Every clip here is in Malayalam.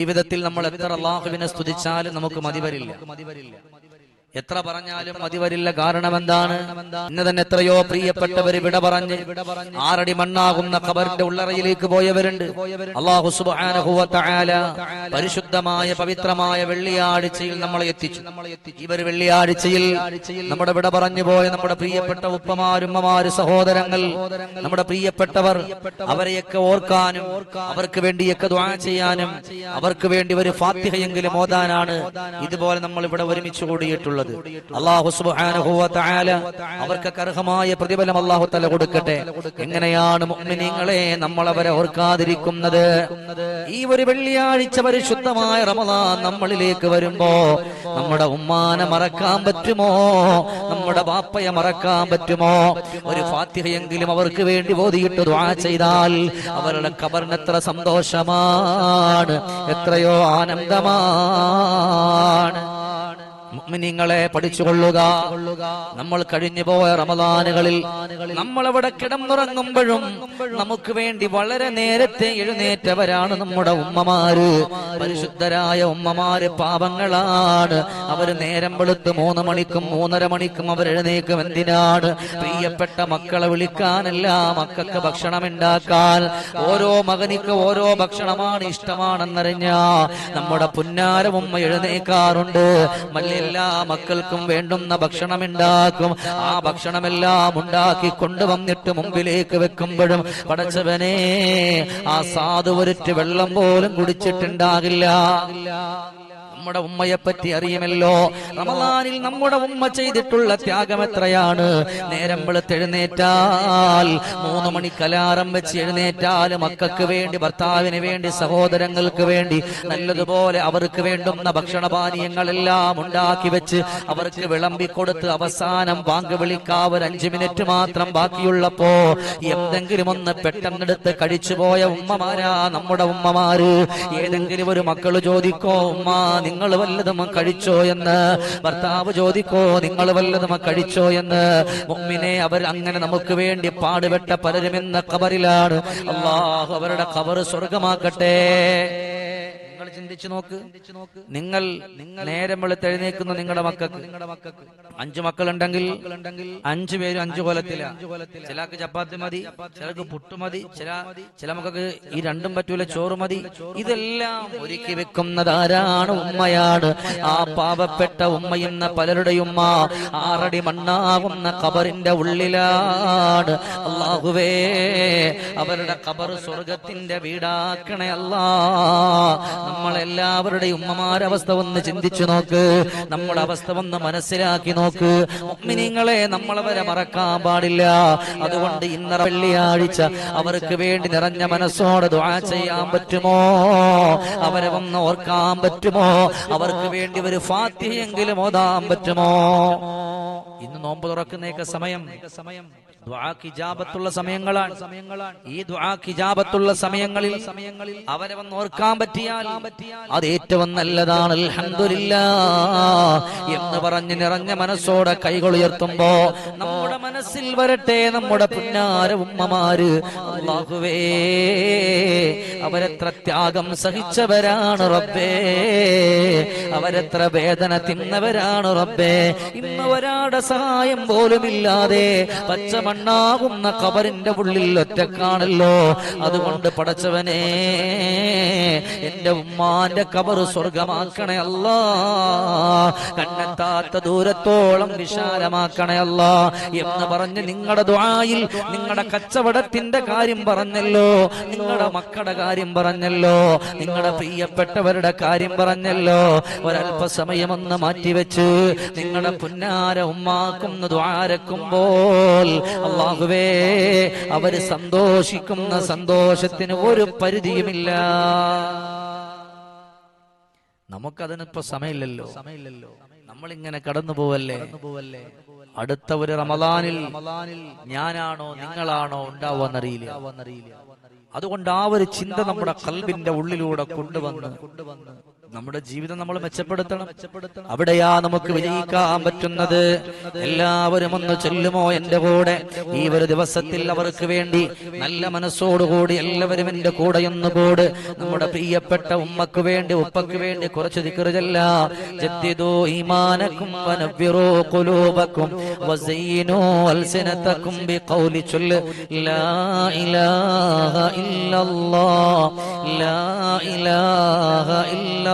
ജീവിതത്തിൽ നമ്മൾ എത്ര അള്ളാഹുവിനെ സ്തുതിച്ചാലും നമുക്ക് മതി വരില്ല. എത്ര പറഞ്ഞാലും മതി വരില്ല കാരണം എന്താണ് ഇന്ന് തന്നെ എത്രയോ പ്രിയപ്പെട്ടവർ വിട പറഞ്ഞ് ആറടി മണ്ണാകുന്ന ഖബറിന്റെ ഉള്ളറയിലേക്ക് പോയവരുണ്ട്. അള്ളാഹു പരിശുദ്ധമായ പവിത്രമായ വെള്ളിയാഴ്ചയിൽ നമ്മളെ എത്തിച്ചു. ഇവർ വെള്ളിയാഴ്ചയിൽ നമ്മുടെ വിട പറഞ്ഞു പോയ നമ്മുടെ പ്രിയപ്പെട്ട ഉപ്പമാരുമ്മമാര് സഹോദരങ്ങൾ നമ്മുടെ പ്രിയപ്പെട്ടവർ അവരെയൊക്കെ ഓർക്കാനും അവർക്ക് വേണ്ടിയൊക്കെ ദ്വാ ചെയ്യാനും അവർക്ക് വേണ്ടി ഒരു ഫാത്തിഹയെങ്കിലും ഓതാനാണ് ഇതുപോലെ നമ്മൾ ഇവിടെ ഒരുമിച്ച് കൂടിയിട്ടുള്ളത്. അള്ളാഹു സുബ്ഹാനഹു വ തആല അവർക്ക് അർഹമായ പ്രതിഫലം അള്ളാഹു തല കൊടുക്കട്ടെ. എങ്ങനെയാണ് മുഅ്മിനീങ്ങളെ നമ്മൾ അവരെ ഓർക്കാതിരിക്കുന്നത്? ഈ ഒരു വെള്ളിയാഴ്ച പരിശുദ്ധമായ റമദാൻ നമ്മളിലേക്ക് വരുമ്പോ നമ്മുടെ ഉമ്മാനെ മറക്കാൻ പറ്റുമോ? നമ്മുടെ ബാപ്പയെ മറക്കാൻ പറ്റുമോ? ഒരു ഫാത്തിഹയെങ്കിലും അവർക്ക് വേണ്ടി ഓതിയിട്ട് ദ്വാ ചെയ്താൽ അവരുടെ കബറിന് എത്ര സന്തോഷമാണ്. എത്രയോ ആനന്ദമാണ്. മുഅ്മിനീങ്ങളെ പഠിച്ചുകൊള്ളുക. നമ്മൾ കഴിഞ്ഞു പോയ റമദാനുകളിൽ നമ്മൾ അവിടെ കിടന്നുറങ്ങുമ്പോഴും നമുക്ക് വേണ്ടി വളരെ നേരത്തെ എഴുന്നേറ്റവരാണ് നമ്മുടെ ഉമ്മമാര്. പരിശുദ്ധരായ ഉമ്മമാര് പാപങ്ങളാണ്. അവർ നേരം വെളുത്ത് മൂന്ന് മണിക്കും മൂന്നര മണിക്കും അവർ എഴുന്നേക്കും എന്തിനാണ്? പ്രിയപ്പെട്ട മക്കളെ വിളിക്കാനല്ല മക്കൾക്ക് ഭക്ഷണം ഉണ്ടാക്കാൻ ഓരോ മകനിക്ക് ഓരോ ഭക്ഷണമാണ് ഇഷ്ടമാണെന്നറിഞ്ഞ നമ്മുടെ പുന്നാര ഉമ്മ എഴുന്നേക്കാറുണ്ട്. മല്ല എല്ലാ മക്കൾക്കും വേണ്ടുന്ന ഭക്ഷണം ഉണ്ടാക്കും ആ ഭക്ഷണമെല്ലാം ഉണ്ടാക്കി കൊണ്ടുവന്നിട്ട് മുമ്പിലേക്ക് വെക്കുമ്പോഴും പടച്ചവനെ ആ സാധു ഒരിറ്റ് വെള്ളം പോലും കുടിച്ചിട്ടുണ്ടാകില്ല. നമ്മുടെ ഉമ്മയെ പറ്റി അറിയുമല്ലോ. റമദാനിൽ നമ്മുടെ ഉമ്മ ചെയ്തിട്ടുള്ള ത്യാഗം എത്രയാണ്? നേരം വെളുത്തെഴുന്നേറ്റാൽ മൂന്ന് മണി കലാറം വെച്ച് എഴുന്നേറ്റാൽ മക്കൾക്ക് വേണ്ടി ഭർത്താവിന് വേണ്ടി സഹോദരങ്ങൾക്ക് വേണ്ടി നല്ലതുപോലെ അവർക്ക് വേണ്ടുന്ന ഭക്ഷണപാനീയങ്ങളെല്ലാം ഉണ്ടാക്കി വെച്ച് അവർക്ക് വിളമ്പിക്കൊടുത്ത് അവസാനം വാങ്ക് വിളിക്കാവ് ഒരു അഞ്ചു മിനിറ്റ് മാത്രം ബാക്കിയുള്ളപ്പോ എന്തെങ്കിലും ഒന്ന് പെട്ടെന്നെടുത്ത് കഴിച്ചുപോയ ഉമ്മമാരാ നമ്മുടെ ഉമ്മമാര്. ഏതെങ്കിലും ഒരു മക്കൾ ചോദിക്കോ ഉമ്മ നിങ്ങൾ വല്ലതും കഴിച്ചോ എന്ന്? ഭർത്താവ് ചോദിക്കോ നിങ്ങൾ വല്ലതും കഴിച്ചോ എന്ന്? മുമ്മിനെ അവർ അങ്ങനെ നമുക്ക് വേണ്ടി പാടുപെട്ട പലരും എന്ന കബറിലാണ് അള്ളാഹു അവരുടെ കബർ സ്വർഗമാക്കട്ടെ നിങ്ങൾ ചിന്തിച്ചു നോക്ക്. നിങ്ങൾ നേരം വെളുത്തെഴുന്നേക്കുന്ന നിങ്ങളുടെ മക്കൾക്ക്. നിങ്ങളുടെ മക്കൾക്ക്. അഞ്ചു മക്കളുണ്ടെങ്കിൽ അഞ്ചു പേരും അഞ്ചു കൊലത്തില. ചിലക്ക് ചപ്പാത്തി മതി ചിലക്ക് പുട്ട് മതി ചില ചില മക്കൾക്ക് ഈ രണ്ടും പറ്റൂല ചോറ് മതി. ഇതെല്ലാം ഒരുക്കി വെക്കുന്നത് ആരാണ് ഉമ്മയാണ്? ആ പാവപ്പെട്ട ഉമ്മയെന്ന എന്ന പലരുടെ ഉമ്മ ആറടി മണ്ണാകുന്ന കബറിന്റെ ഉള്ളിലാണ്. അള്ളാഹുവേ അവരുടെ കബർ സ്വർഗത്തിന്റെ വീടാക്കണേ അല്ലാ. നമ്മളെല്ലാവരുടെയും ഉമ്മമാരുടെ അവസ്ഥ ഒന്ന് ചിന്തിച്ചു നോക്ക്. നമ്മുടെ അവസ്ഥ ഒന്ന് മനസ്സിലാക്കി നോക്ക്. മുഅ്മിനീങ്ങളെ നമ്മളവരെ മറക്കാൻ പാടില്ല. അതുകൊണ്ട് ഇന്നറ വെള്ളിയാഴ്ച അവർക്ക് വേണ്ടി നിറഞ്ഞ മനസ്സോടെ ദുആ ചെയ്യാൻ പറ്റുമോ? അവരെ ഒന്ന് ഓർക്കാൻ പറ്റുമോ? അവർക്ക് വേണ്ടി ഒരു ഫാത്തിഹയെങ്കിലും ഓതാൻ പറ്റുമോ? ഇന്ന് നോമ്പ് തുറക്കുന്നേക്ക സമയം സമയം. ിജാബത്തുള്ള സമയങ്ങളാണ്. ഈ ദ്വാഖിജാബത്തുള്ള സമയങ്ങളിൽ സമയങ്ങളിൽ അവരെ വന്ന് ഓർക്കാൻ പറ്റിയാൽ അത് ഏറ്റവും നല്ലതാണ്. എന്ന് പറഞ്ഞ് നിറഞ്ഞ മനസ്സോടെ കൈകൾ ഉയർത്തുമ്പോ നമ്മുടെ മനസ്സിൽ വരട്ടെ നമ്മുടെ പുന്നാര ഉമ്മമാര്. അല്ലാഹുവേ അവരെത്ര ത്യാഗം സഹിച്ചവരാണ് റബ്ബേ. അവരെത്ര വേദന തിന്നവരാണ് റബ്ബേ. ഇന്ന് ഒരാടെ സഹായം പോലും ഇല്ലാതെ പച്ചമണ്ണാകുന്ന കബറിന്റെ ഉള്ളിൽ ഒറ്റക്കാണല്ലോ. അതുകൊണ്ട് പടച്ചവനെ എന്റെ ഉമ്മാന്റെ കബർ സ്വർഗമാക്കണേ അല്ല. കണ്ണെത്താത്ത ദൂരത്തോളം വിശാലമാക്കണേ അല്ല. എന്ന് പറഞ്ഞ് നിങ്ങളുടെ ദ്വായിൽ നിങ്ങളുടെ കച്ചവടത്തിന്റെ കാര്യം പറഞ്ഞല്ലോ. നിങ്ങളുടെ മക്കളുടെ കാര്യം പറഞ്ഞല്ലോ. നിങ്ങളുടെ പ്രിയപ്പെട്ടവരുടെ കാര്യം പറഞ്ഞല്ലോ. ഒരല്പസമയം ഒന്ന് മാറ്റിവെച്ച് നിങ്ങളുടെ പുന്നാര ഉമ്മാക്കുന്ന ദ്വാരക്കുമ്പോൾ അള്ളാഹുവേ അവർ സന്തോഷിക്കുന്ന സന്തോഷത്തിന് ഒരു പരിധിയുമില്ല. നമുക്കതിനിപ്പോ സമയമില്ലല്ലോ. സമയമില്ലല്ലോ നമ്മളിങ്ങനെ കടന്നു പോവല്ലേ? അടുത്ത ഒരു റമദാനിൽ ഞാനാണോ നിങ്ങളാണോ ഉണ്ടാവുമെന്നറിയില്ല അതുകൊണ്ട് ആ ഒരു ചിന്ത നമ്മുടെ കൽബിന്റെ ഉള്ളിലൂടെ കൊണ്ടുവന്ന് നമ്മുടെ ജീവിതം നമ്മൾ മെച്ചപ്പെടുത്തണം. അവിടെയാ നമുക്ക് വിജയിക്കാൻ പറ്റുന്നത്. എല്ലാവരും ഒന്ന് ചൊല്ലുമോ എന്റെ കൂടെ? ഈ ഒരു ദിവസത്തിൽ അവർക്ക് വേണ്ടി നല്ല മനസ്സോടുകൂടി എല്ലാവരും എന്റെ കൂടെ ഒന്ന് കൂട്. നമ്മുടെ പ്രിയപ്പെട്ട ഉമ്മക്ക് വേണ്ടി ഉപ്പക്ക് വേണ്ടി കുറച്ച് ദിക്കറുചല്ല ജദ്ദിദു ഈമാനക്കും ലാ ഇലാഹ ലാ ഇലാഹ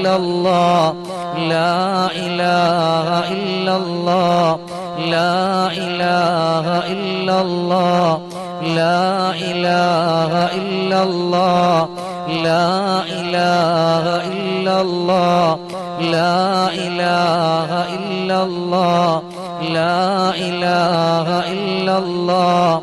إلا الله لا اله الا الله لا اله الا الله لا اله الا الله لا اله الا الله لا اله الا الله لا اله الا الله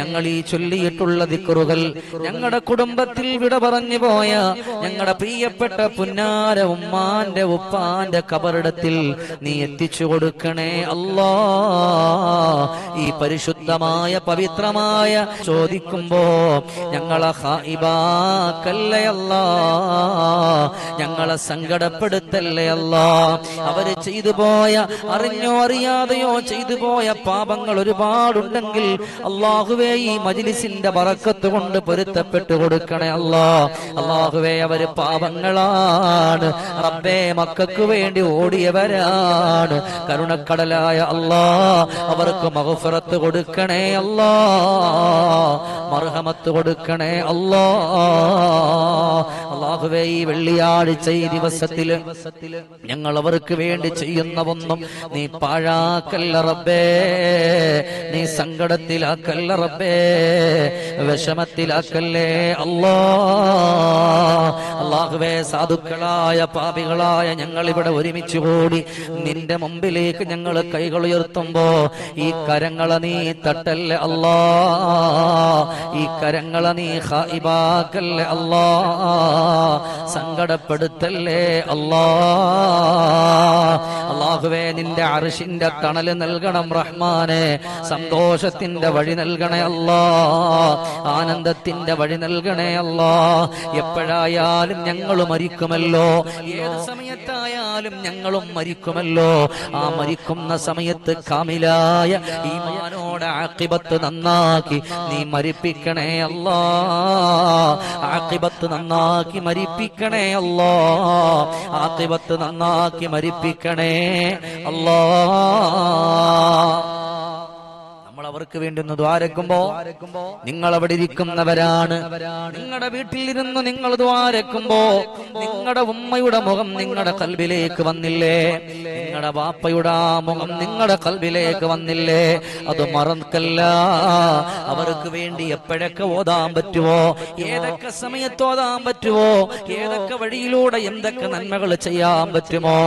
ഞങ്ങൾ ഈ ചൊല്ലിയിട്ടുള്ള ദിക്കറുകൾ ഞങ്ങളുടെ കുടുംബത്തിൽ വിട പറഞ്ഞു പോയ ഞങ്ങളുടെ പ്രിയപ്പെട്ട പുന്നാര ഉമ്മാന്റെ ഉപ്പാന്റെ കബറിടത്തിൽ നീ എത്തിച്ചു കൊടുക്കണേ അല്ലാ. ഈ പരിശുദ്ധമായ പവിത്രമായ ചോദിക്കുമ്പോ ഞങ്ങളെ ഹായിബാക്കല്ലേ ഞങ്ങളെ സങ്കടപ്പെടുത്തല്ലേ അല്ലാ. അവർ ചെയ്തു പോയ അറിഞ്ഞോ അറിയാതെയോ ചെയ്തു പോയ പാപങ്ങൾ ഒരുപാടുണ്ടെങ്കിൽ അള്ളാഹുവേ ഈ മജിലിസിന്റെ ബറക്കത്ത് കൊണ്ട് പൊരുത്തപ്പെട്ടു കൊടുക്കണേ അല്ലാ. അള്ളാഹുവേ അവർ പാപങ്ങളാണ്. റബ്ബേ മക്കൾക്ക് വേണ്ടി ഓടിയവരാണ്. കരുണക്കടലായ അല്ലാ അവർക്ക് മഹഫറത്ത് കൊടുക്കണേ അല്ലാ. മർഹമത്ത് കൊടുക്കണേ അല്ലാ. അള്ളാഹുവേ ഈ വെള്ളിയാഴ്ച ഈ ദിവസത്തിൽ ഞങ്ങൾ അവർക്ക് വേണ്ടി ചെയ്യുന്നവൊന്നും നീ പാഴാക്കല്ല റബ്ബേ. നീ സങ്കടത്തിലാക്കല്ല റബ്ബേ. വിഷമത്തിലാക്കല്ലേ? അല്ലാ അല്ലാ അള്ളാഹുവേ സാധുക്കളായ പാപികളായ ഞങ്ങൾ ഇവിടെ ഒരുമിച്ച് കൂടി നിന്റെ മുമ്പിലേക്ക് ഞങ്ങൾ കൈകൾ ഉയർത്തുമ്പോ ഈ കരങ്ങളെ നീ തട്ടല്ലേ? അല്ലാ ഈ കരങ്ങളെ നീ ഹായിബാക്കല്ലേ? അല്ലാ സങ്കടപ്പെടുത്തല്ലേ? അല്ലാ അള്ളാഹുവേ നിന്റെ അറിഷിന്റെ തണൽ നൽകണം റഹ്മാനെ സന്തോഷത്തിന്റെ വഴി നൽകണേ അല്ലാ. ആനന്ദത്തിന്റെ വഴി നൽകണേ അല്ലാ. എപ്പോഴായാലും ഞങ്ങളും മരിക്കുമല്ലോ. ഏത് സമയത്തായാലും ഞങ്ങളും മരിക്കുമല്ലോ. ആ മരിക്കുന്ന സമയത്ത് കാമിലായ ഈ ഈമാനോടെ ആക്കിബത്ത് നന്നാക്കി നീ മരിപ്പിക്കണേ അല്ലാ. ആക്കിബത്ത് നന്നാക്കി മരിപ്പിക്കണേ അല്ലാ. ആക്കിബത്ത് നന്നാക്കി മരിപ്പിക്കണേ അല്ലാ. അവർക്ക് വേണ്ടി ഒന്ന് ദ്വാരക്കുമ്പോ നിങ്ങൾ അവിടെ ഇരിക്കുന്നവരാണ്. നിങ്ങളുടെ വീട്ടിലിരുന്ന് നിങ്ങൾ ദ്വാരക്കുമ്പോ നിങ്ങളുടെ ഉമ്മയുടെ മുഖം നിങ്ങളുടെ കൽബിലേക്ക് വന്നില്ലേ? നിങ്ങളുടെ വാപ്പയുടെ ആ മുഖം നിങ്ങളുടെ കൽബിലേക്ക് വന്നില്ലേ? അത് മറക്കല്ല. അവർക്ക് വേണ്ടി എപ്പോഴൊക്കെ ഓതാൻ പറ്റുമോ ഏതൊക്കെ സമയത്ത് ഓതാൻ പറ്റുമോ ഏതൊക്കെ വഴിയിലൂടെ എന്തൊക്കെ നന്മകൾ ചെയ്യാൻ പറ്റുമോ?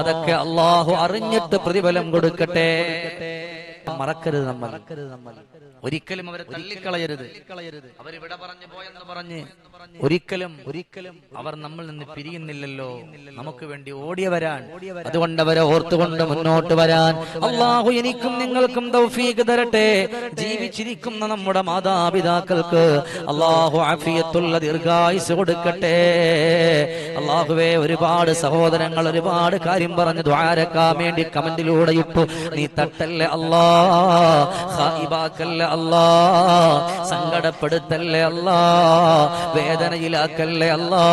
അതൊക്കെ അള്ളാഹു അറിഞ്ഞിട്ട് പ്രതിഫലം കൊടുക്കട്ടെ. മറക്കരുത് നമ്മൾ. ഒരിക്കലും അവരെ തള്ളിക്കളയരുത്. അവരിവിടെ പറഞ്ഞു പോയെന്ന് പറഞ്ഞ് ഒരിക്കലും ഒരിക്കലും അവർ നമ്മൾ നിന്ന് പിരിയുന്നില്ലല്ലോ. നമുക്ക് വേണ്ടി ഓടിയവരാൻ. അതുകൊണ്ട് അവരെ ഓർത്തുകൊണ്ട് മുന്നോട്ട് വരാൻ. അള്ളാഹു എനിക്കും നിങ്ങൾക്കും തൗഫീഖ് തരട്ടെ. ജീവിച്ചിരിക്കുന്ന നമ്മുടെ മാതാപിതാക്കൾക്ക് അള്ളാഹു ആഫിയത്തുള്ള ദീർഘായുസ് കൊടുക്കട്ടെ. അള്ളാഹുവേ ഒരുപാട് സഹോദരങ്ങൾ ഒരുപാട് കാര്യം പറഞ്ഞു. ദ്വാരക്കാൻ വേണ്ടി കമന്റിലൂടെ ഇട്ടു. നീ തട്ടല്ലേ അല്ലാ? ഹായിബാക്കല്ലേ അല്ലാ. സങ്കടപ്പെടുത്തല്ലേ അല്ലാ. വേദനയിലാക്കല്ലേ അല്ലാ.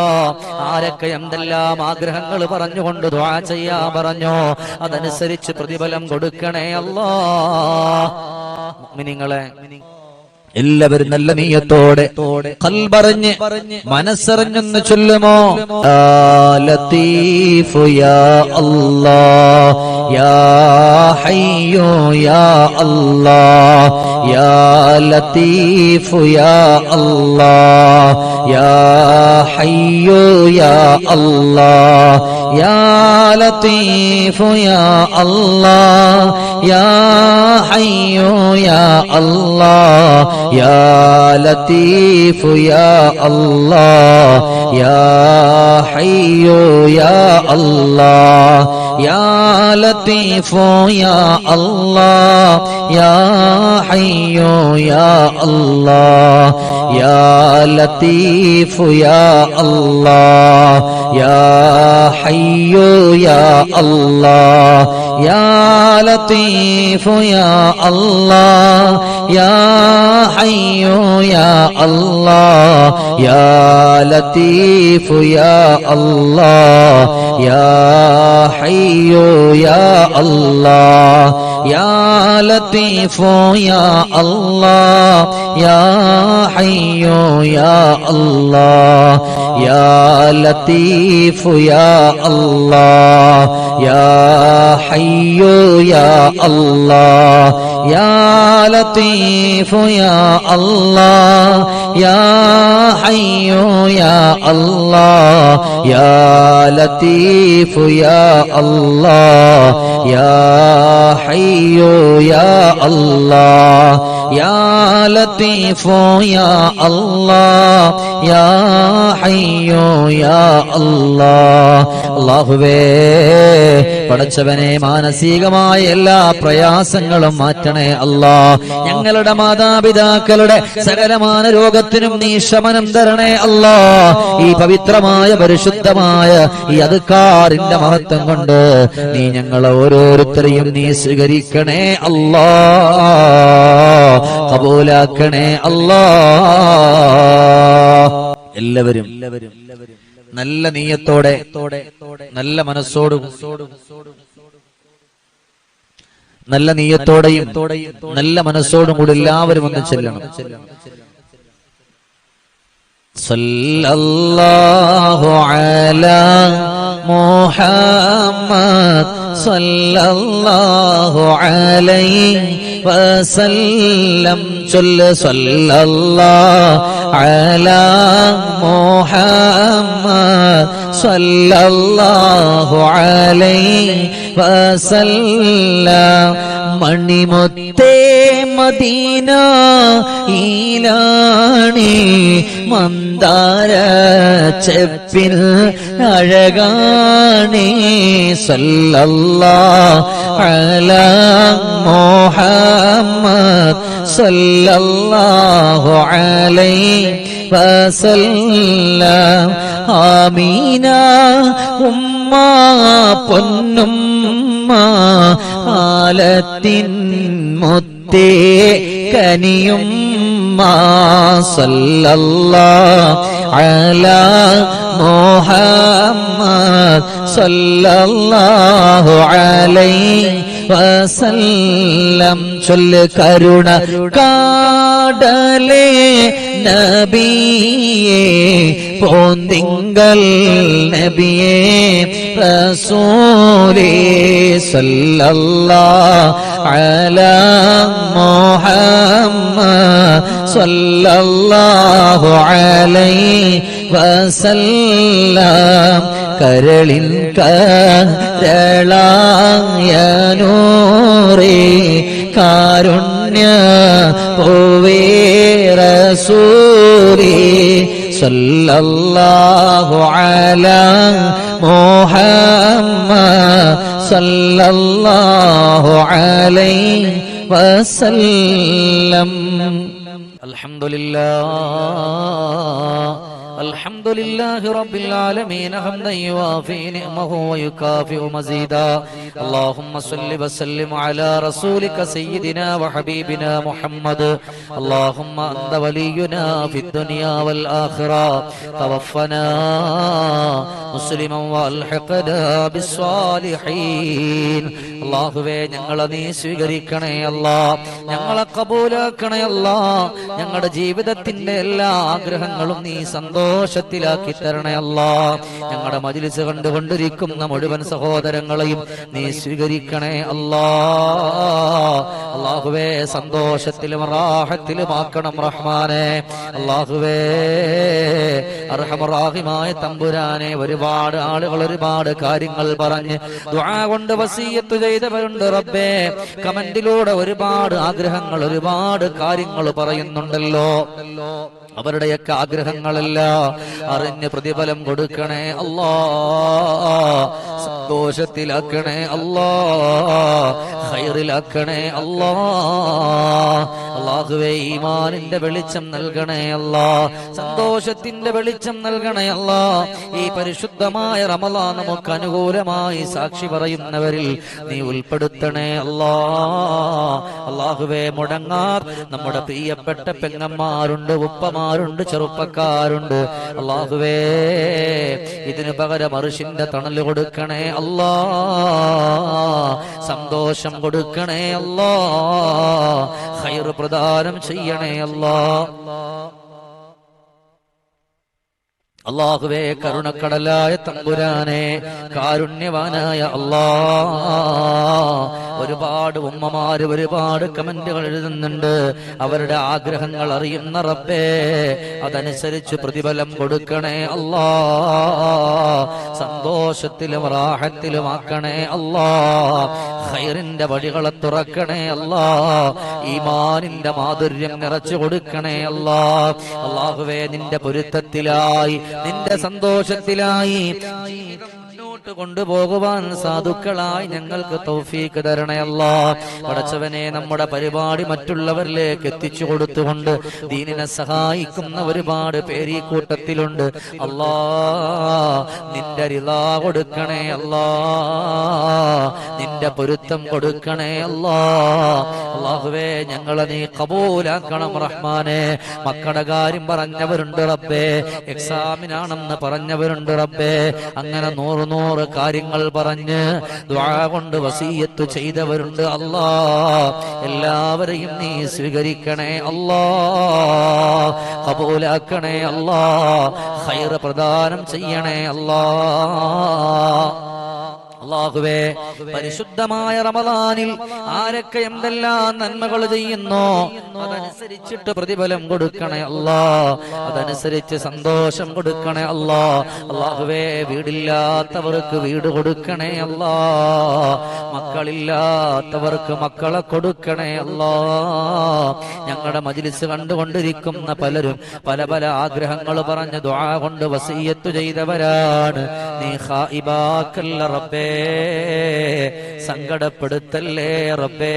ആരൊക്കെ എന്തെല്ലാം ആഗ്രഹങ്ങൾ പറഞ്ഞുകൊണ്ട് ദ്വാ ചെയ്യാ പറഞ്ഞോ അതനുസരിച്ച് പ്രതിഫലം കൊടുക്കണേ അല്ലാ. മിനിങ്ങളെ എല്ലാവരും നല്ല നീയത്തോടെ കൽപറഞ്ഞ് മനസ്സറിഞ്ഞെന്ന് ചൊല്ലുമോ? ലത്തീഫു യാ അല്ലാ. യാ ഹയ്യോ യാ അല്ലാ. يا لطيف يا الله يا حي يا الله يا لطيف يا الله. يا حي يا الله يا لطيف يا الله يا حي يا الله يا لطيف يا الله يا حي يا الله يا لطيف يا الله يا حي يا الله يا لطيف يا الله يا حي يا الله يا لطيف يا الله يا حي يا الله. یا لطیف یا اللہ یا حی یا اللہ یا لطیف یا اللہ یا حی یا اللہ يا لطيف يا الله يا حي يا الله يا لطيف يا الله يا حي يا الله. يا لطيف يا الله يا حي يا الله അള്ളാഹുവേ പടച്ചവനെ മാനസികമായ എല്ലാ പ്രയാസങ്ങളും മാറ്റണേ അല്ലാ ഞങ്ങളുടെ മാതാപിതാക്കളുടെ സകലമാന രോഗത്തിനും നീ ശമനം തരണേ അല്ലാ ഈ പവിത്രമായ പരിശുദ്ധമായ ഈ അതുക്കാറിന്റെ മഹത്വം കൊണ്ട് നീ ഞങ്ങളെ ഓരോരുത്തരെയും നീ സ്വീകരിക്കണേ അല്ലാ കബൂലാക്കണേ അല്ലാ എല്ലാവരും നല്ല നീയത്തോടെ നല്ല മനസ്സോടും നല്ല നീയത്തോടെയും നല്ല മനസ്സോടും കൂടി എല്ലാവരും ഒന്ന് ചെല്ലണം. സല്ലല്ലാഹു അലാ മുഹമ്മദ് സല്ലല്ലാഹു അലൈഹി وسلم صل صلى الله على محمد صلى الله عليه വസല്ലം മണിമൊത്തേ മദീന ഈലാണി മന്ദാര ചെപ്പിൽ അഴകാണി സല്ലല്ലാ അല മുഹമ്മദ് സല്ലല്ലാഹു അലൈഹി വസല്ലം. ആമീന ഉമ്മ പൊന്നുമ്മ ആലത്തിൻ മുത്തേ കനിയും അലാ മുഹമ്മദ് സല്ലല്ലാഹു അലൈഹി വസല്ലം ചൊല്ല് കരുണ കാടലേ നബിയേ പോന്തിങ്കൽ നബിയേ റസൂലേ സല്ലല്ലാ അലാ മുഹമ്മദ് സല്ലല്ലാഹു അലൈഹി വസല്ലം. കരളിൻ കരളായ നൂറേ കാരുണ്യ പോവേ റസൂലേ സല്ലല്ലാഹു അലാ മുഹമ്മദ് സല്ലല്ലാഹു അലൈഹി വസല്ലം. അൽഹംദുലില്ലാഹ് الحمد لله رب العالمين حمدا يوافي نعمه ويكافئ مزيدا اللهم صل وسلم على رسولك سيدنا وحبيبنا محمد اللهم أنت ولينا في الدنيا والآخرة توفنا مسلما والحقنا بالصالحين അള്ളാഹുവേ ഞങ്ങളെ നീ സ്വീകരിക്കണേ അല്ലാ ഞങ്ങളെ കബൂലാക്കണേ അല്ലാ ഞങ്ങളുടെ ജീവിതത്തിന്റെ എല്ലാ ആഗ്രഹങ്ങളും നീ സന്തോഷത്തിലാക്കി തരണേ ഞങ്ങളുടെ മജിലിസ് കണ്ടുകൊണ്ടിരിക്കുന്ന മുഴുവൻ സഹോദരങ്ങളെയും. നീ സ്വീകരിക്കണേ അല്ലാ. അള്ളാഹുവേ സന്തോഷത്തിലും റാഹത്തിലും ആക്കണം റഹ്മാനെ. അള്ളാഹുവേ അർഹമറാഹിമായ തമ്പുരാനെ ഒരുപാട് ആളുകൾ ഒരുപാട് കാര്യങ്ങൾ പറഞ്ഞ് കൊണ്ട് വസീയത്ത് ചെയ്തവരുണ്ട് റബ്ബേ. കമന്റിലൂടെ ഒരുപാട് ആഗ്രഹങ്ങൾ ഒരുപാട് കാര്യങ്ങൾ പറയുന്നുണ്ടല്ലോ. അവരുടെയൊക്കെ ആഗ്രഹങ്ങളല്ല അറിഞ്ഞ് പ്രതിഫലം കൊടുക്കണേ അല്ലാ. സന്തോഷത്തിലാക്കണേ അല്ലാ. ഹൈറിലാക്കണേ അല്ലാ. അള്ളാഹുവേ ഈമാനിന്റെ വെളിച്ചം നൽകണേ അല്ലാ. സന്തോഷത്തിന്റെ വെളിച്ചം നൽകണേ അല്ലാ. ഈ പരിശുദ്ധമായ റമലാ നമുക്ക് അനുകൂലമായി സാക്ഷി പറയുന്നവരിൽ നീ ഉൾപ്പെടുത്തണേ അല്ലാ. അള്ളാഹുവേ മുടങ്ങാർ നമ്മുടെ പ്രിയപ്പെട്ട പെങ്ങന്മാരുണ്ട് ഉപ്പമാരുണ്ട് ചെറുപ്പക്കാരുണ്ട്. അള്ളാഹുവേ ഇതിനു പകരം അറിഷിന്റെ തണൽ കൊടുക്കണേ അല്ലാ. സന്തോഷം കൊടുക്കണേ അല്ലാ. ഹൈർ പ്രദാനം ചെയ്യണേ അല്ലാ. അള്ളാഹുവേ കരുണക്കടലായ തമ്പുരാനെ കാരുണ്യവാനായ അള്ളാ. ഒരുപാട് ഉമ്മമാര് ഒരുപാട് കമന്റുകൾ എഴുതുന്നുണ്ട്. അവരുടെ ആഗ്രഹങ്ങൾ അറിയുന്ന റബ്ബേ അതനുസരിച്ച് പ്രതിഫലം കൊടുക്കണേ അല്ലാ സന്തോഷത്തിലും റാഹത്തിലുമാക്കണേ അല്ലാ ഹൈറിന്റെ വഴികളെ തുറക്കണേ അല്ലാ. ഈമാനിന്റെ മാധുര്യം നിറച്ചു കൊടുക്കണേ അല്ലാ. അള്ളാഹുവേ നിന്റെ പൊരുത്തത്തിലായി നിന്റെ സന്തോഷത്തിലായി മുന്നോട്ട് കൊണ്ടുപോകുവാൻ സാധുക്കളായി ഞങ്ങൾക്ക് തൗഫീക്ക് തരണയല്ല. പടച്ചവനെ നമ്മുടെ പരിപാടി മറ്റുള്ളവരിലേക്ക് എത്തിച്ചു കൊടുത്തുകൊണ്ട് ദീനിനെ സഹായിക്കുന്ന ഒരുപാട് പേര് ഈ കൂട്ടത്തിലുണ്ട്. അല്ലാ നിന്റെ റിതാ കൊടുക്കണേ അല്ലാ. നിന്റെ പൊരുത്തം കൊടുക്കണേ അല്ലാ. അള്ളാഹുവേ ഞങ്ങളെ നീ കബൂലാക്കണം റഹ്മാനെ. മക്കളുടെ കാര്യം പറഞ്ഞവരുണ്ട് റബ്ബേ. എക്സാമിനാണെന്ന് പറഞ്ഞവരുണ്ട് റബ്ബേ. അങ്ങനെ നൂറ് നൂറ് കാര്യങ്ങൾ പറഞ്ഞ് കൊണ്ട് വസീയത്ത് ചെയ്തവരുണ്ട്. അല്ലാ എല്ലാവരെയും നീ സ്വീകരിക്കണേ അല്ലാ കബൂലാക്കണേ അല്ലാ ഹൈർ പ്രദാനം ചെയ്യണേ അല്ലാ അള്ളാഹുവേ പരിശുദ്ധമായ റമദാനിൽ ആരൊക്കെ എന്തെല്ലാം നന്മകൾ ചെയ്യുന്നോ അതനുസരിച്ചിട്ട് പ്രതിഫലം കൊടുക്കണേ അല്ലാ അതനുസരിച്ച് സന്തോഷം കൊടുക്കണേ അല്ലാ അള്ളാഹുവേ വീടില്ലാത്തവർക്ക് വീട് കൊടുക്കണേ അല്ലാ മക്കളില്ലാത്തവർക്ക് മക്കളെ കൊടുക്കണേ അല്ലാ ഞങ്ങളുടെ മജിലിസ് കണ്ടുകൊണ്ടിരിക്കുന്ന പലരും പല പല ആഗ്രഹങ്ങൾ പറഞ്ഞ് ദ്വാ കൊണ്ട് വസീയത്തു ചെയ്തവരാണ്. നീ ഖായിബാക്കല്ല റബ്ബേ. സങ്കടപ്പെടുത്തല്ലേ റബ്ബേ?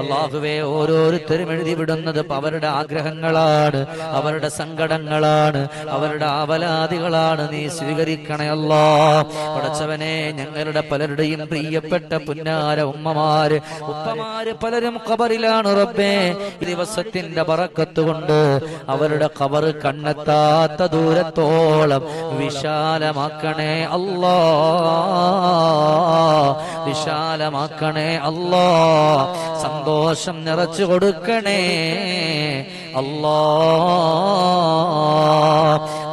അള്ളാഹുവെ ഓരോരുത്തരും എഴുതി വിടുന്നത് അവരുടെ ആഗ്രഹങ്ങളാണ് അവരുടെ സങ്കടങ്ങളാണ് അവരുടെ ആവലാതികളാണ്. നീ സ്വീകരിക്കണേ അല്ലാ. പടച്ചവനെ ഞങ്ങളുടെ പലരുടെയും പ്രിയപ്പെട്ട പുന്നാര ഉമ്മമാര് ഉപ്പമാര് പലരും കബറിലാണ് റബ്ബേ. ദിവസത്തിന്റെ പറക്കത്തുകൊണ്ട് അവരുടെ കബർ കണ്ണെത്താത്ത ദൂരത്തോളം വിശാലമാക്കണേ അല്ലാ. വിശാലമാക്കണേ അല്ലാ സന്തോഷം നിറച്ചു കൊടുക്കണേ അല്ലാ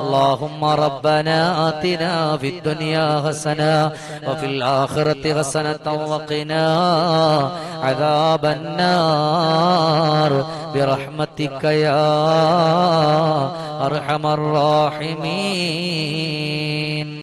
اللهم ربنا آتنا في الدنيا حسنة وفي الآخرة حسنة وقنا عذاب النار برحمتك يا أرحم الراحمين